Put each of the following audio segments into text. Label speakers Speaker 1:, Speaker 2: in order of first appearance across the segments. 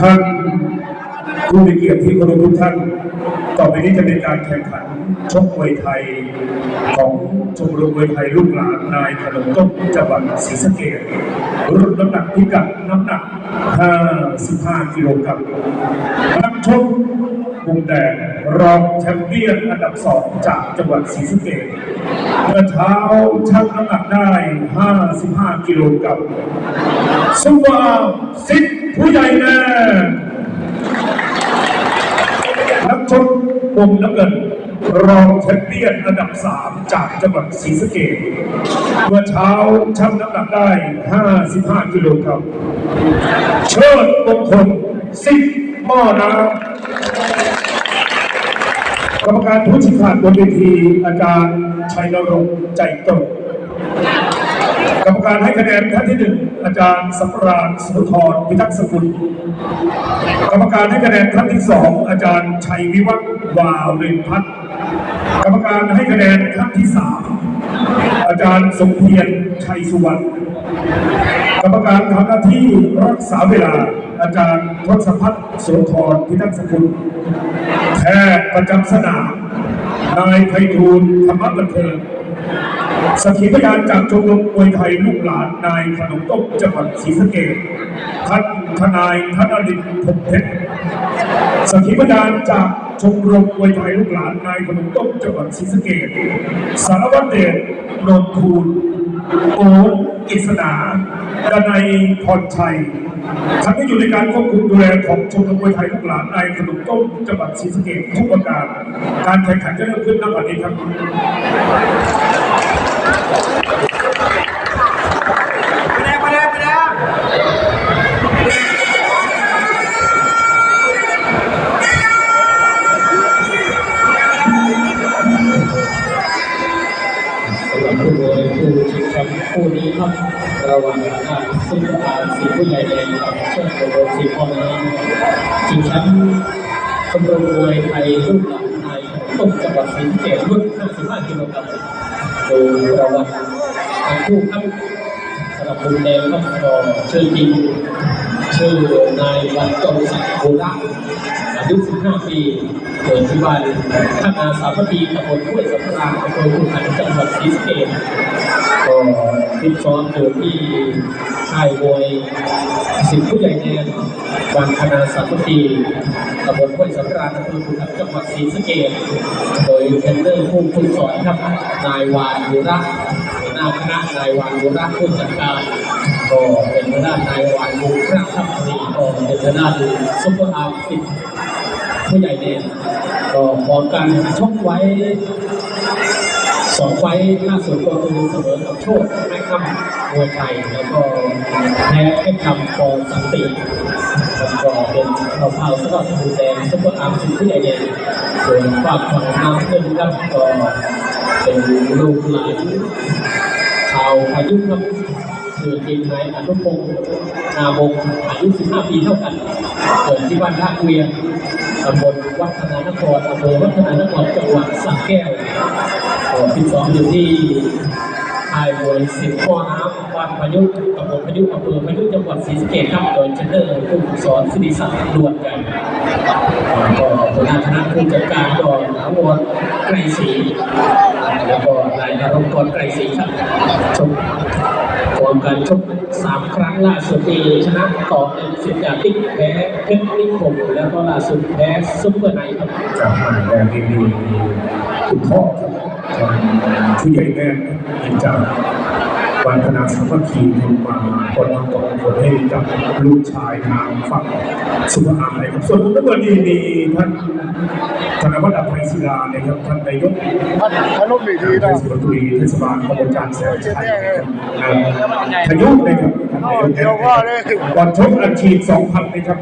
Speaker 1: ท่านผู้มีเกียรติที่เคารพทุกท่าน ต่อไปนี้จะเป็นการแข่งขันชกมวยไทยของชมรมมวยไทยลูกหลานนายขนมต้มจังหวัดศรีสะเกษรุ่นน้ำหนักพิกัดน้ำหนัก 55 กิโลกรัมนักชก มุมแดงรองแชมเปี้ยนอันดับสองจากจังหวัดศรีสะเกษเมื่อเช้าชั่งน้ำหนักได้ 55 กิโลกรัมสุวาสิทธิ์ผู้ใหญ่แน่นักชกมุมน้ำเงินรองแชมเปี้ยนอันดับสามจากจังหวัดศรีสะเกษเมื่อเช้าชั่งน้ำหนักได้ 55 กิโลกรัมเชิดมงคลสิทธิ์หม้อน้ำ กรรมการผู้ชี้ขาดบนเวทีอาจารย์ชัยนรงค์ใจตรงกรรมการให้คะแนนท่านที่หนึ่งอาจารย์สำราญสุนทรพิทักษ์สกุลกรรมการให้คะแนนท่านที่สองอาจารย์ชัยวิวัฒน์วาวเรนพัฒน์กรรมการให้คะแนนท่านที่สามอาจารย์สมเพียรชัยสุวรรณกรรมการทำหน้าที่รักษาเวลา อาจารย์ทศพัฒน์โสธรพิทักษ์สกุล แพทย์ประจำสนามนายไพฑูรย์ธรรมบันเทิงสักขีพยานจากชมรมมวยไทยลูกหลานนายขนมต้มจังหวัดศรีสะเกษท่านทนายธนรินทร์พงเพชรสักขีพยานจากชมรมมวยไทยลูกหลานนายขนมต้มจังหวัดศรีสะเกษสารวัตรเดชนนทูลโอกิษณา ดนายพรชัยทั้งที่อยู่ในการควบคุมดูแลของชมรมมวยไทยทุกหลานนายขนมต้มจังหวัดศรีสะเกษทุกประการ การแข่งขันจะเริ่มขึ้นณบัดนี้ครับ
Speaker 2: คู่นี้ครับระหว่างทางซุปเปอร์อาสีผู้ใหญ่แดงกับเชิดโดสีพ่อแม่ชิงแชมป์ชมรมมวยไทยรุ่นหลังไทยต้นจังหวัดศรีสะเกษรุ่น55กิโลกรัมโดยระวัติทางคู่ครับสำหรับมุมแดงครับก็ชื่อจริงชื่อนายวันจงศักดิ์โบราณอายุ 15 ปีเกิดที่บ้านท่านอาสามัคคีตำบลห้วยสำราญอำเภอขุนหารจังหวัดศรีสะเกษ ฟิตซ้อมอยู่ที่ค่ายมวยสิทธิผู้ใหญ่แดนบ้านธนาสามัคคีตำบลห้วยสำราญอำเภอขุนหารจังหวัดศรีสะเกษโดยเทรนเนอร์ผู้ฝึกสอนครับนายวานบุระหัวหน้าคณะนายวานบุระผู้จัดการก็เป็นหัวหน้านายวานบุระครับนี่ก็เป็นหัวหน้าซุปเปอร์อาร์ฟิผู้ใหญ่เนี่ยก็พอการชกไว้ สองไฟล่าสุดก็คือเสมอกับโชคแม่คำมวยไทยแล้วก็แพ้แม่คำปอสันติแล้วก็เป็นเราพาวสำหรับผู้แดงซุปเปอร์อาร์มสิผู้ใหญ่เนี่ยส่วนฝากฝั่งน้ำเงินครับก็เป็นลูกหลานชาวอายุครับคือทีมนายอนุพงศ์นามงอายุ 15 ปีเท่ากันเกิดที่บ้านท่าเกวียนตำบลวัฒนานครอำเภอวัฒนานครจังหวัดสระแก้ว ก็ที่สองอยู่ที่ค่ายมวยสิบข้อน้ำบ้านพายุตำบลพายุอำเภอพายุจังหวัดศรีสะเกษครับโดยเทรนเนอร์ผู้ฝึกสอนสิริศักดิ์ดวนกันก็หัวหน้าคณะผู้จัดการก็ถาวรไกรศรีแล้วก็นายนรงกรไกรศรีครับชมรวมการชกสามครั้งล่าสุดทีชนะต่อในสิบจากติ๊กแพ้เพชรนิคมแล้วก็ล่าสุดแพ้ซุปเปอร์ไนท์ครับ
Speaker 1: จากมาแดงที่มีคุณพ่อครับ ผู้ใหญ่แม่ยินจากวันธนาสามัคคีทำมาคนมาก่อคนให้กับลูกชายทางฝั่งสุภาพนะครับส่วนผมก็ดีมีท่านธนวัฒน์อภัยศิลานะครับท่านนายก
Speaker 3: พันพนมอีกที
Speaker 1: เท
Speaker 3: นะ
Speaker 1: ศมนตรีเทศบาลตำบลจานแสนชัยนะครับพายุนะครับท่านนายก
Speaker 3: เดี๋ยวว่าเลย
Speaker 1: ก่อนชกอัดฉีดสองพันนะครับ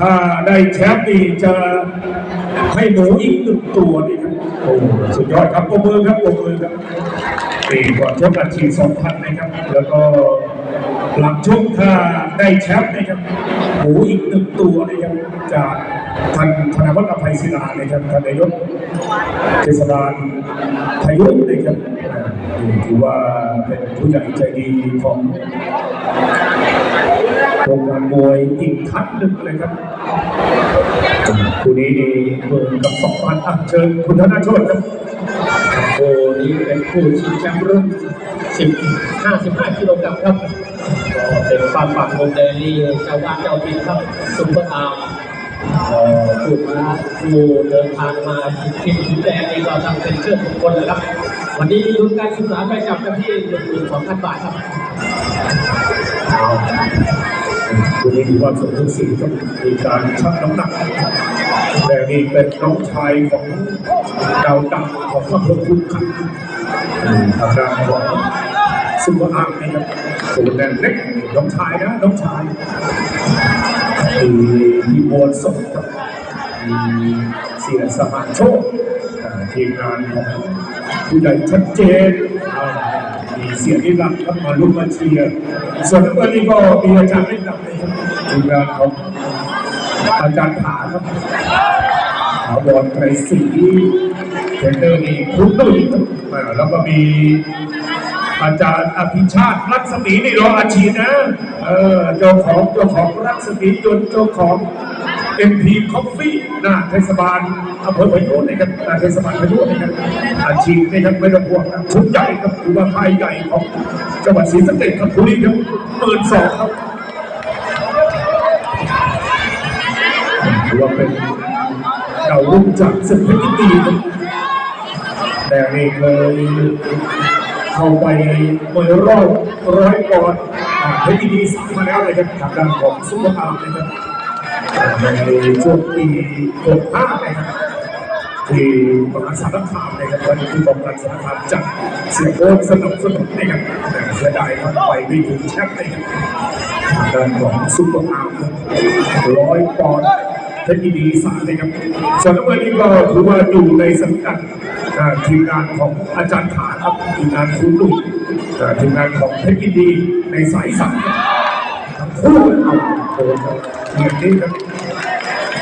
Speaker 1: ถ้าได้แชมป์นี่จะให้หมูอีกหนึ่งตัวนี่ครับ โอ้สุดยอดครับโอมือครับโอมือครับนี่ก่อนชกอัดฉีดสองพันนะครับ แล้วก็หลังชกถ้าได้แชมป์นะครับหูอีกหนึ่งตัวนะครับจากท่านธนวัฒน์อภัยศิลานะครับท่านนายกเทศบาลพายุนะครับถือว่าเป็นผู้ใหญ่ใจดีของ วงการมวยอีกทัดหนึ่งเลยครับคู่นี้เมือกับสองพันอะเชิญคุณธนาโชตครับ
Speaker 2: โอ้นี่เป็นผู้ชิงแชมป์รุ่น10 55กิโลกรัมครับเป็นความฝันของเดลี่เจ้าบ้านเจ้าทินครับซุปเปอร์อาร์มเอ่อผู้มาผู้เดินทางมาถึงที่ถึงแดนนี่ก็ทำเป็นเชื่อมคนเลยครับ วันนี้ทุนการศึกษาไปกลับกันที่12,000บาทครับ
Speaker 1: คู่นี้ถือว่าสมทั้งสี่ครับมีการชั่งน้ำหนัก แต่นี่เป็นน้องชายของดาวดังของอำเภอคุนขันทางด้านของซุปเปอร์อาร์มนะครับสูงแดนเล็กน้องชายนะน้องชายมีมีบวนสดกับมีเสียสมานโชคทีมงานของผู้ใหญ่ชัดเจนมีเสียนิรันดร์ครับมาลุ้นมาเชียร์ส่วนวันนี้ก็มีอาจารย์เล่นนำนะครับ ทีมงานของอาจารย์ผาครับถาวรไกรศรีเทรนเนอร์นี่คุณตุ้ยครับแล้วก็มีอาจารย์อภิชาติรัศมีนี่รออาชีพนะ เออเจ้าของเจ้าของรัศมียนเจ้าของ MP Coffee หน้าเทศบาลอำเภอพยุนะครับหน้าเทศบาลพยุนะครับอาชีพนี่ครับไม่ต้องห่วงนะชุดใหญ่ครับถือว่าภายใหญ่ของจังหวัดศรีสะเกษครับคุณนี่ครับหมื่นสองครับ ดาวรุ่งจากศึกเพชรยินดีแต่นี่เคยเข้าไปมวยรอบร้อยปอนเพชรดีสามมาแล้วเลยครับทางด้านของซุปเปอร์อาร์มนะครับในช่วงปี65นะครับที่ประมาณสารคามนะครับวันนี้ที่ป้องกันสารคามจัดเสียโค้สนับสนุนนะครับแต่เสียดายครับไปไม่ถึงแชมป์นะครับทางด้านของซุปเปอร์อาร์มร้อยปอนด์ เทคนิคดีสารเลยครับส่วนน้ำเงินนี้ก็ถือว่าอยู่ในสังกัดทีมงานของอาจารย์ฐานครับทีมงานคุณลุงอ่ทีมงานของเทคนิคดีในสายสังครับทั้งคู่เอาโดนครับเงียบนี้ครับ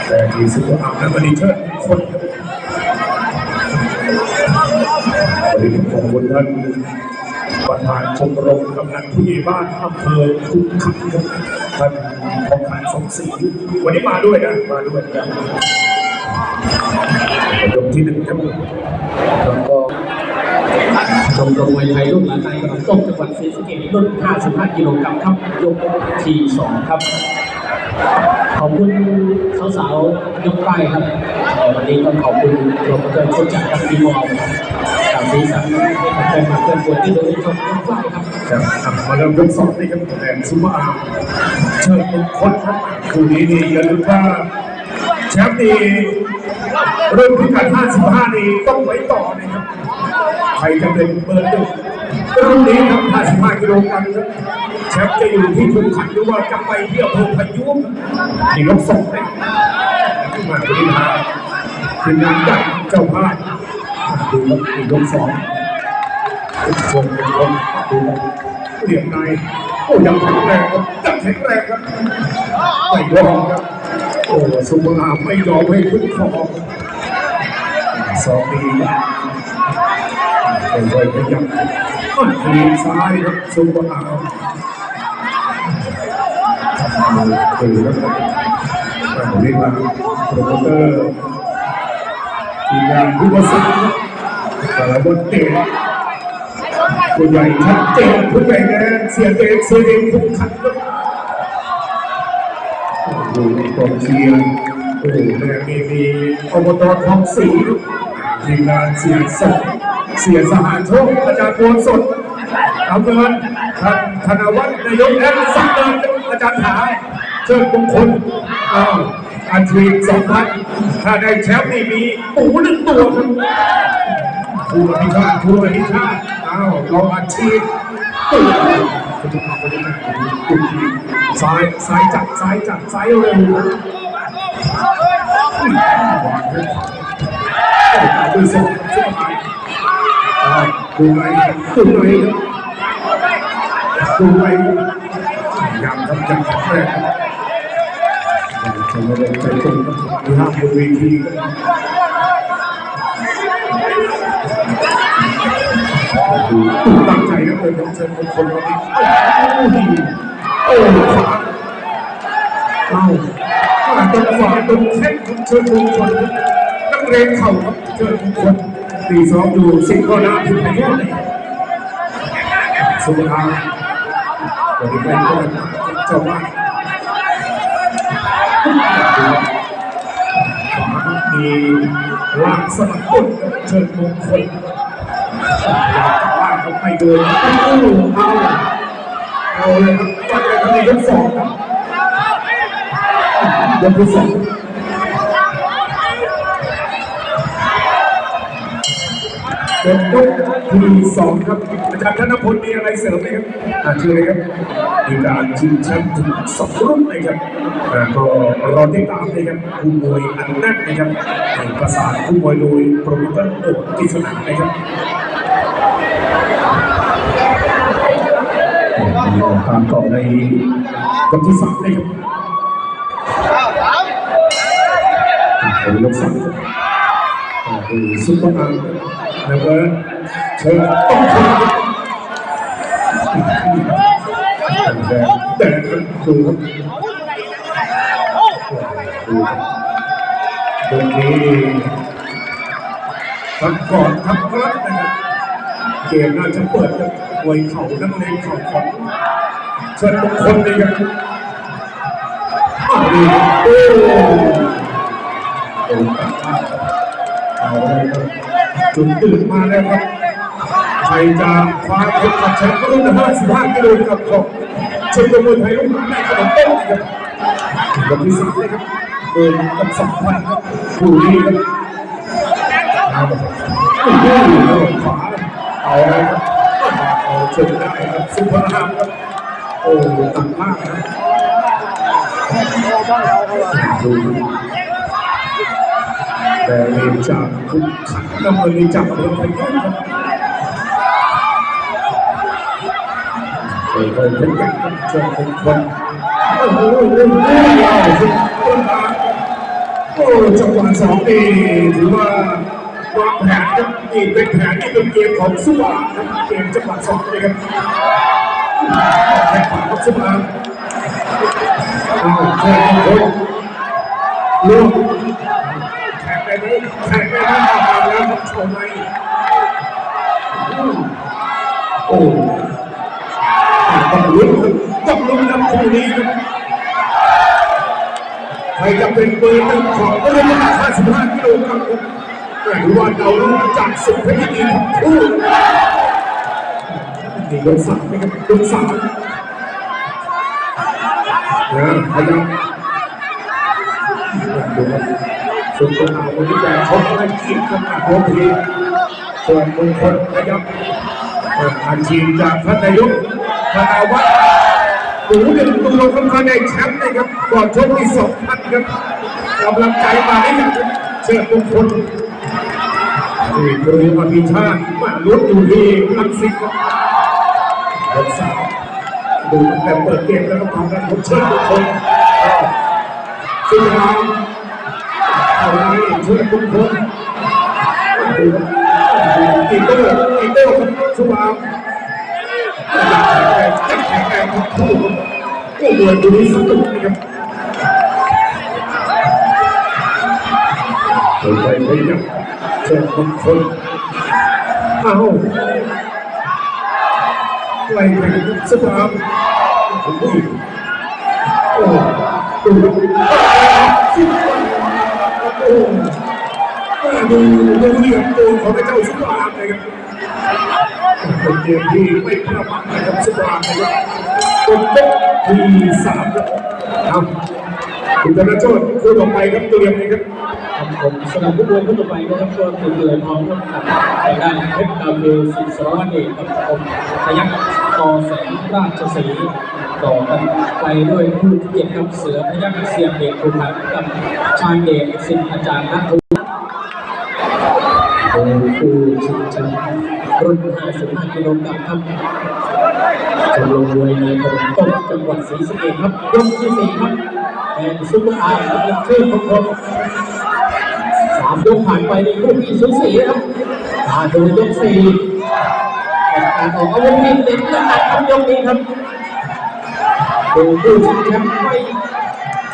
Speaker 1: แต่มีซุปเปอร์อาร์มและมันดีเชิดคนครับวันนี้ขอบคุณท่าน ประธานชมรมกำนันผู้ใหญ่บ้านอำเภอคุกขันครับท่านทองขันสมศรีวันนี้มาด้วยนะมาด้วยนะยมที่หนึ่งครับ
Speaker 2: แล้วก็ชมรมมวยไทยรุ่นหลานนายกำลังต้มจังหวัดศรีสะเกษรุ่น 55 กิโลกรัมครับยกที่สองครับขอบคุณสาวๆยกป้ายครับวันนี้ก็ขอบคุณโปรโมเตอร์ชุดจากกับทีมอลจาก สีสันให้กับแฟนคลับเพื่อนบวยที่ดูชมยกป้ายครับ
Speaker 1: ครับอะมาเริ่มยกสองนี่ครับแดนซุปเปอร์อาร์มเชิญมงคลครับคืนนี้นี่อย่าลืมว่าแชมป์นี่เริ่มพิกัด55 นี่ต้องไว้ต่อนะครับใครจะเป็นเบอร์หนึ่งรุ่นนี้ครับ55กิโลกรัมครับแชมป์จะอยู่ที่คุณขันหรือว่าจะไปที่อำเภอพายุนี่ยกสองเลยขึ้นมาบริหารทีมงานใหญ่เจ้าภาพ ดูครับนี่ยกสองชมเป็นคนดูครับเหลี่ยมในโอ้ยังแข็งแรงครับยังแข็งแรงครับไม่ยอมครับโอ้สุภาพไม่ยอมให้ขึ้นคอสองปีค่อยๆขยับอ้าวทีมซ้ายครับสุภาพถือแล้วครับเรียกว่าโปรโมเตอร์ทีมงานผู้ประสาน แต่ละบทเตะผู้ใหญ่ชัดเจนผู้ใหญ่แดงเสียเดชเสียเดชทุกขันดูกองเชียร์โอ้โหแม่มีมีอบตทองศรีทีมงานเสียสดเสียสหานโชคอาจารย์โกนสดเอาเงินท่านธนวัฒน์นายกแอดสักเงินอาจารย์ถาเชิญมงคลอ้าวอาชีสองพันถ้าได้แชมป์นี่มีปูหนึ่งตัวครับ ทูอภิชาติทูอภิชาตอ้าวเราอาชีพปูซ้ายซ้ายจัดซ้ายจัดซ้ายเร็ววางด้วยขวาโอ้โหด้วยซ้าวดูไหนดูไหนครับดูไหนยังครับยังแข็งแรงครับชมรมใจตรงครับมีห้ามบนเวที ตั้งใจนะเลยครับเชิญคนคนนี้โอ้โหโอ้ขวาเอามาตรงฝ่าตรงแข้งของเชิญมงคลนักเรียนเข่าครับเชิญมงคลตีสองอยู่สิบข้อน้ำถึงไหนเลยสุภาบริเวณก็เจ้าบ้านมีลากสลับต้นเชิญมงคล ลากเขาไม่เดินเอาเอาเลยครับตัดกันในยกสองครับยกที่สองเป็นยกที่สองครับอาจารย์ธนพลมีอะไรเสริมไหมครับอาเชิญเลยครับมีการชิงแชมป์ถึงสองรุ่นนะครับก็รอติดตามนะครับคู่มวยอันแน่นนะครับประสานคู่มวยโดยโปรโมเตอร์โอกกิษณานะครับ ตามต่อในยกที่สามนะครับผมยกสั่งดูซุปเปอร์อันนะครับเชิญต้องชิญแต่แต่ดูครับตรงนี้ทั้งก่อนทั้งรับนะครับเกมน่าจะเปิดกับ มวยเข่านักเลงเข่าของเชิญมงคลเลยครับอ้โอ้เอาเลยครับจุดตื่นมาแล้วครับใครจะคว้าเข็มขัดแชมป์รุ่น55กิโลกรัมของชนมวยไทยรุ่นในขนมต้มครับกับที่สามเลยครับเดินกับสองพันครับคู่นี้ครับขวาเอาเลยครับ เอาเชิญได้ครับซุปเปอร์ฮามครับโอ้ต่างมากครับดูแต่เรียนจากคุณขันน้ำมันเรียนจากอำเภอพะยุครับเคยเคยเป็นกันครับเชิญเป็นคนโอ้โหโอ้โหเอาสิต้นทางโอ้จังหวะสองนี่ถือว่า วางแผนครับนี่เป็นแผนนี่เป็นเกมของสุวรรณครับเกมจังหวะสองเลยครับแข่งขันของสุวรรณเอาเชิญเป็นลูกแข่งไปไหมแข่งไปแล้วมาแล้วครับชว์ไหมโอ้ต้องลุ้นต้องลุ้นกับคู่นี้ครับใครจะเป็นเบอร์หนึ่งของรุ่นน้ำหนัก55กิโลกรัม ครับแต่ว่าเราลุ้จากสุดเพชรยินดีทั้งคู่นี่ยกสามนะครับยกสามนะพยายามดูครับสุดตนาวันนี้แต่เขาไม่ขีดขนาดโอเคส่วนมงคลนะครับอาชีพจากท่านนายกธนาวัฒน์หนูหนึ่งตัวคำคัญในแชมป์นะครับก่อนชกที่สองพันครับกำลังใจมาให้กับเชิญมงคล นี่คืออภิชาติมาลุ้นอยู่ที่ลังสิตครับยกสามดูแต่เปิดเกมแล้วก็ทำกันผมเชิญมงคลซึ่งทางเอาไว้ช่วยทุกคนอีโต้อีโต้ครับสุภาพจะแข็งแรงทั้งคู่ก็เหมือนดูนี้สนุกนะครับไปไปไปครับ เชิญทุกคนเอาไล่แข่งสุภาพโอ้โหโอ้โหสุภาพโอ้ดูดูเหลี่ยมตัวของเจ้าสุภาพเลยครับเป็นเกมที่ไม่ประมาทนะครับสุภาพนะครับกดโต๊ะทีสามครับเอา คุณธนโชติคู่ต่อไปครับเตรียมเลยครับ
Speaker 2: ครับผมสำหรับผู้บริผู้ต่อไปนะครับก็คือเดือนพร้อมกับในด้านเพชรดาวเรืองสิสรวัตรเอกครับผมพยักต่อแสงราชสีห์ต่อกันไปด้วยผู้ที่เกียรติกับเสือพยักเสียงเดชคุณหันกับชายเดชสิงห์อาจารย์นัทวุฒิโดยผู้ชิงแชมป์รุ่น 55 กิโลกรัมครับ จะลงมวยในถนนต้นจังหวัดศรีสะเกษครับยกที่สี่ครับแอนซุปเปอร์อาร์ครับชื่อของคนสามยกผ่านไปในคู่ที่สูสีครับมาดูยกสี่เป็นการออกอาวุธที่เด็ดขนาดครับยกนี้ครับดูผู้ชิงแชมป์ไม่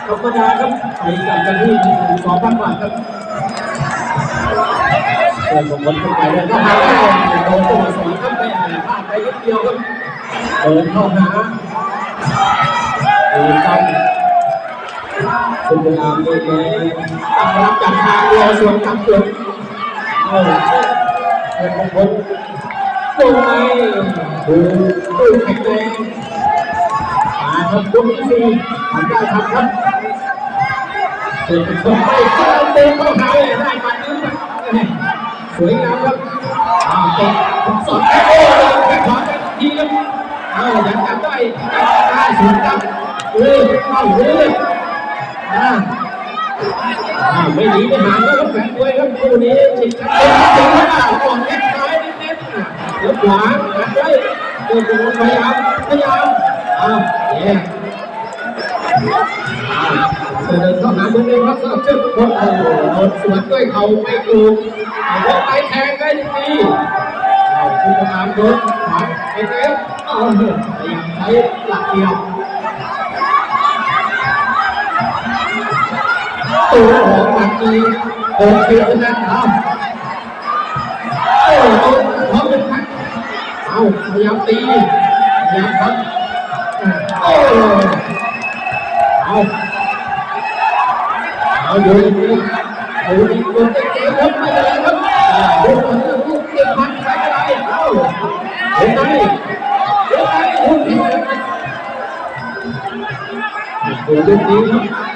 Speaker 2: ธรรมดาครับไปกับกันที่สองพันบาทครับเดินผมเข้าไปแล้วก็หาได้โดนตัวสองครับไปหาพลาดไปนิดเดียวครับ เดินเข้าหาดูตั้งคุณพยายามเลยตั้งรับจากทางรอส่วนกลับสวนเออเดินมงคลตรงไปดูดูแข็งแรงมาครับยกที่สี่ทำได้ทำครับเดินไปเข้าไปเดินเข้าหาเลยได้มานี้สวยงามครับอ้าเตะสอดแค่โอ้แค่ขวาทีครับ เอาอยังจับได้ได้สวนครับเอ้ยเอาเลยอ่าไม่หนีไม่หางแล้วครับแฟนมวยครับคู่นี้ชิงชันจริงแล้วก่อนแค่ซ้ายเน้นๆแล้วขวาอัดไว้เดินพยายามพยายามอ้าวแย่เดินเข้าหาเหมือนเดิมครับสำหรับเชือกคนโอ้โหสวนด้วยเขาไม่ถูกเอาไปแทงได้ดี เอาคุณประามโดนขวาเอ็นเอฟเอาพยายามใช้หลักเดียวตัวของหลักดีโอเคนะเอาโอ้โหพร้อมเป็นพักเอาพยายามตีพยายามพักโอ้เอาเอาอยู่ดีเอาดีคนเก่งครับไม่เป็นไรครับดูคนลูกเก็บ ดูลูกนี้ครับ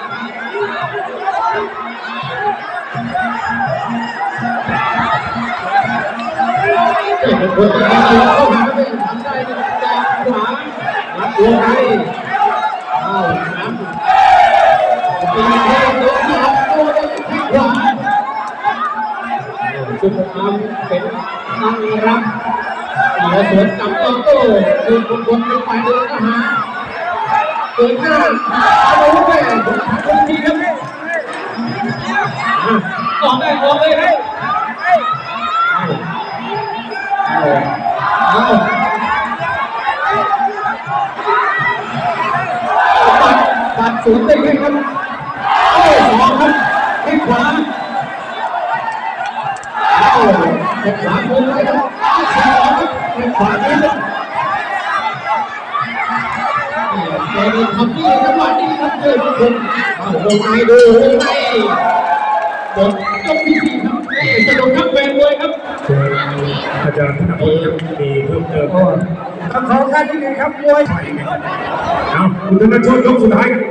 Speaker 2: เป็นคนที่เข้าหาไม่ทำได้จากขวารับตัวไปเอาน้ำตีให้โดนหลับตัวได้ที่ขวาชุดทำเป็นตั้งรับเหลือสวนกับตองโต้คือคนคนเป็นฝ่ายเดินก็หา เกิดหน้าเอาลูกแม่ผมทำคนทีครับออกได้ออกเลยครับเอาเอาปัดปัดสวนได้ไหมครับโอ้สองครับแข้งขวาโอ้แข้งขวามือไว้ครับสองครับแข้งขวาครับแก มีทำนี่จังหวะนี้ครับเจอทุกคนเอาลงในดูลงในบทยกที่สี่ครับเอ้สนุกครับแฟนมวยครับ
Speaker 1: อาจารย์ธนพลครับมีเพิ่มเติมไหม
Speaker 4: คำขอแค่ที่นี่ครับมวย
Speaker 1: เอาคุณธนโชตยกสุดท้ายครับ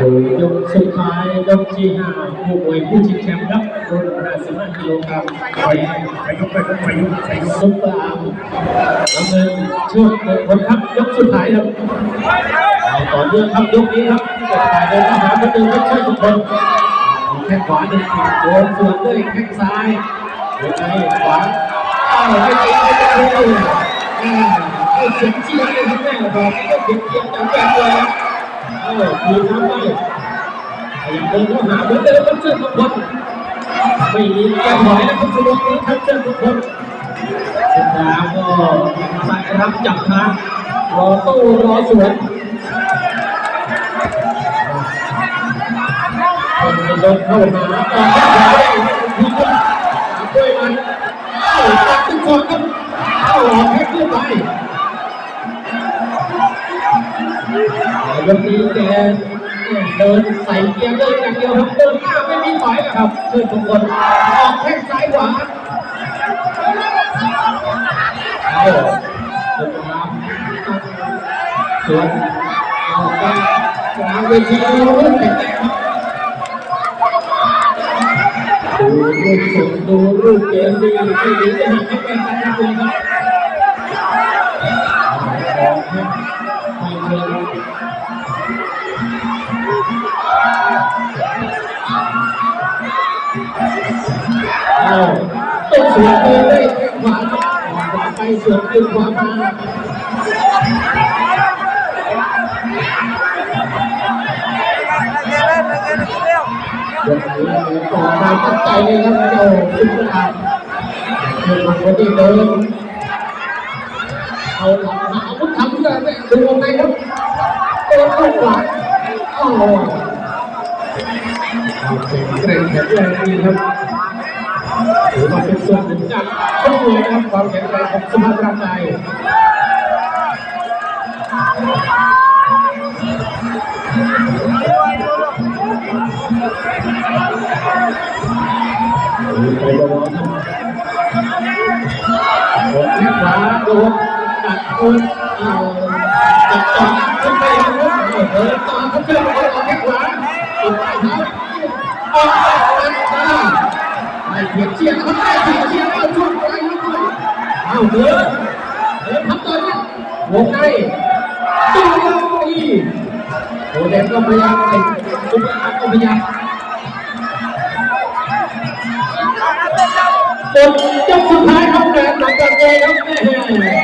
Speaker 2: ดูยกสุดท้ายยกที่ห้าผู้มวยผู้ชิงแชมป์ครับรุ่น55กิโลกรัม
Speaker 1: ไปไปยกไปครับไปยกไปยก
Speaker 2: ซุปเปอร์อาร์มน้ำเงินช่วงเดินคนครับยกสุดท้ายครับเอาต่อเนื่องครับยกนี้ครับกดถ่ายเดินเข้าหาประตูครับช่วยทุกคนแข้งขวาหนึ่งโดนส่วนด้วยแข้งซ้ายยังไงขวาอ้าวไม่ตีไม่ตีไม่ตีไอ้เสียงเชียร์เลยครับแม่บอกนี่ก็เสียงเชียร์จากแฟนเลยครับ เอ้าคืนทำได้พยายามเดินเข้าหาเหมือนเดิมครับช่วยทุกคนไม่มีแก้ถอยนะครับช่วงนี้ครับช่วยทุกคนสุดท้ายก็ไปรับจับทางรอตู้รอสวนคนจะเดินเข้ามาออกได้ทีก็ด้วยมันเอาตัดทุกคนครับเอาออกแค่ขึ้นไป ยกนี้แกเดินใส่เกียร์เดินอย่างเดียวครับเดินหน้าไม่มีถอยครับช่วยทุกคนออกแข้งซ้ายขวาเอาสุดท้ายส่วนเอาไปกลางเวทีรุ่นแข่งครับดูรูปสดดูรูปเกมดีไม่ดีจะหักให้เป็นกันเลยครับ ขวาไปสวนขึ้นขวามายกนี้ต่อมาตั้งใจเลยครับโอ้สุดยอด ส่วนหนึ่งจากชกมวยนะครับความแข็งแรงของสมาธิร่างกายไปโดนโดนที่ขวาโดนตัดโดนเอาจับต่อขึ้นไปครับเดินต่อขึ้นไปโดนที่ขวาติดไปครับออกตัดตาไม่เพียงเชียร์เขาได้เพียงเชียร์ เอาเดินเดินทำต่อเนี่ยวงในตีเลยโอ้แดงก็พยายามเป็นซุปเปอร์อารก็พยายามหมดยกสุดท้ายครับแดงหลังจากเกมครับแม่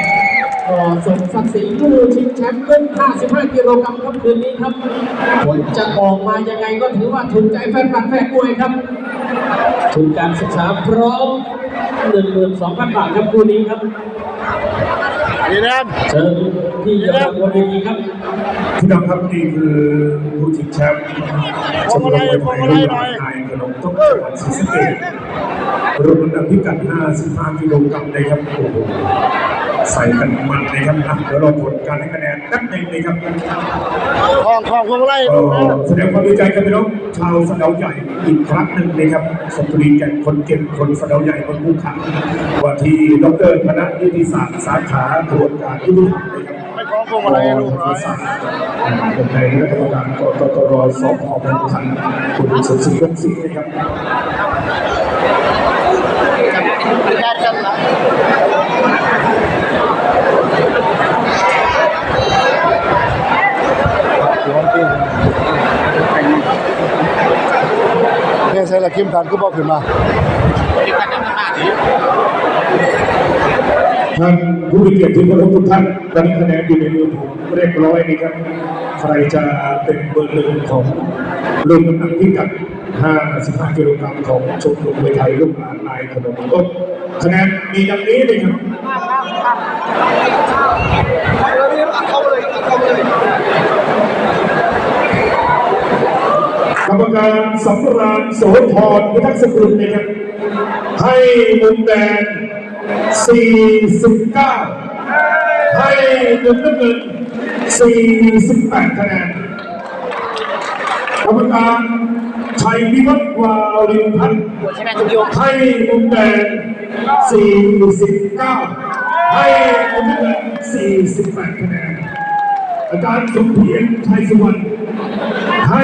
Speaker 2: ก็สมศักดิ์ศรีผู้ชิงแชมป์รุ่น55กิโลกรัมครับคืนนี้ครับผลจะออกมายังไงก็ถือว่าถูกใจแฟนคลับแฟนมวยครับทุนการศึกษาพร้อม 12,000บาทครับคู่นี้ครับ
Speaker 4: ดีแน่น
Speaker 2: เชิญ ที่ยอดบนเวทีครับ
Speaker 1: พี่น้องครับนี่คือผู้ชิงแชมป์ชมรมมวยไทยนานนายขนมต้มจังหวัดศรีสะเกษรุ่นน้ำหนักพิกัด 55กิโลกรัมนะครับโอ้โหใส่กันมันเลยครับอะเดี๋ยวเราผลการให้คะแนนแป๊บหนึงเลยครับ
Speaker 4: ทองทองพวงมาลัย
Speaker 1: ก็แสดงความดีใจกับพี่น้องชาวสะเดาใหญ่อีกครั้งหนึ่งนะครับสตรีแก่นคนเก่งคนสะเดาใหญ่คนผู้ขังว่าที่ดรคณะนิติศาสตร์สาขาตรวจการยุติธรรมนะครับ
Speaker 4: พวงมาลัยลูกน้อย
Speaker 1: เป็นในรัฐบาลกตตรสพบางขันคุณสุศรีวงศ์ศรีนะครับ
Speaker 4: ญาติกันละเนี่ยใช่ละคิมพันก็บอกขึ้นมา
Speaker 1: ท่านผู้มีเกียรติที่เคารพทุกท่านตอนนี้คะแนนอยู่ในมือผมเรียบร้อยนะครับ ใครจะเป็นเบอร์หนึ่งของรุ่นน้ำหนักพิกัด 55กิโลกรัมของชมรมมวยไทยลูกหลานนายขนมต้มคะแนนมีดังนี้เลยครับ
Speaker 4: เข้าเลยเข้าเลย
Speaker 1: กรรมการสำราญโสธรพิทักษ์สกุลนะครับ ให้มุมแดง49 ให้มุมน้ำเงิน48คะแนนกรรมการชัยวิวัฒน์วาวรินพันธ์ให้มุมแดง49 ให้มุมน้ำเงิน48คะแนนอาจารย์สมเพียรชัยสุวรรณให้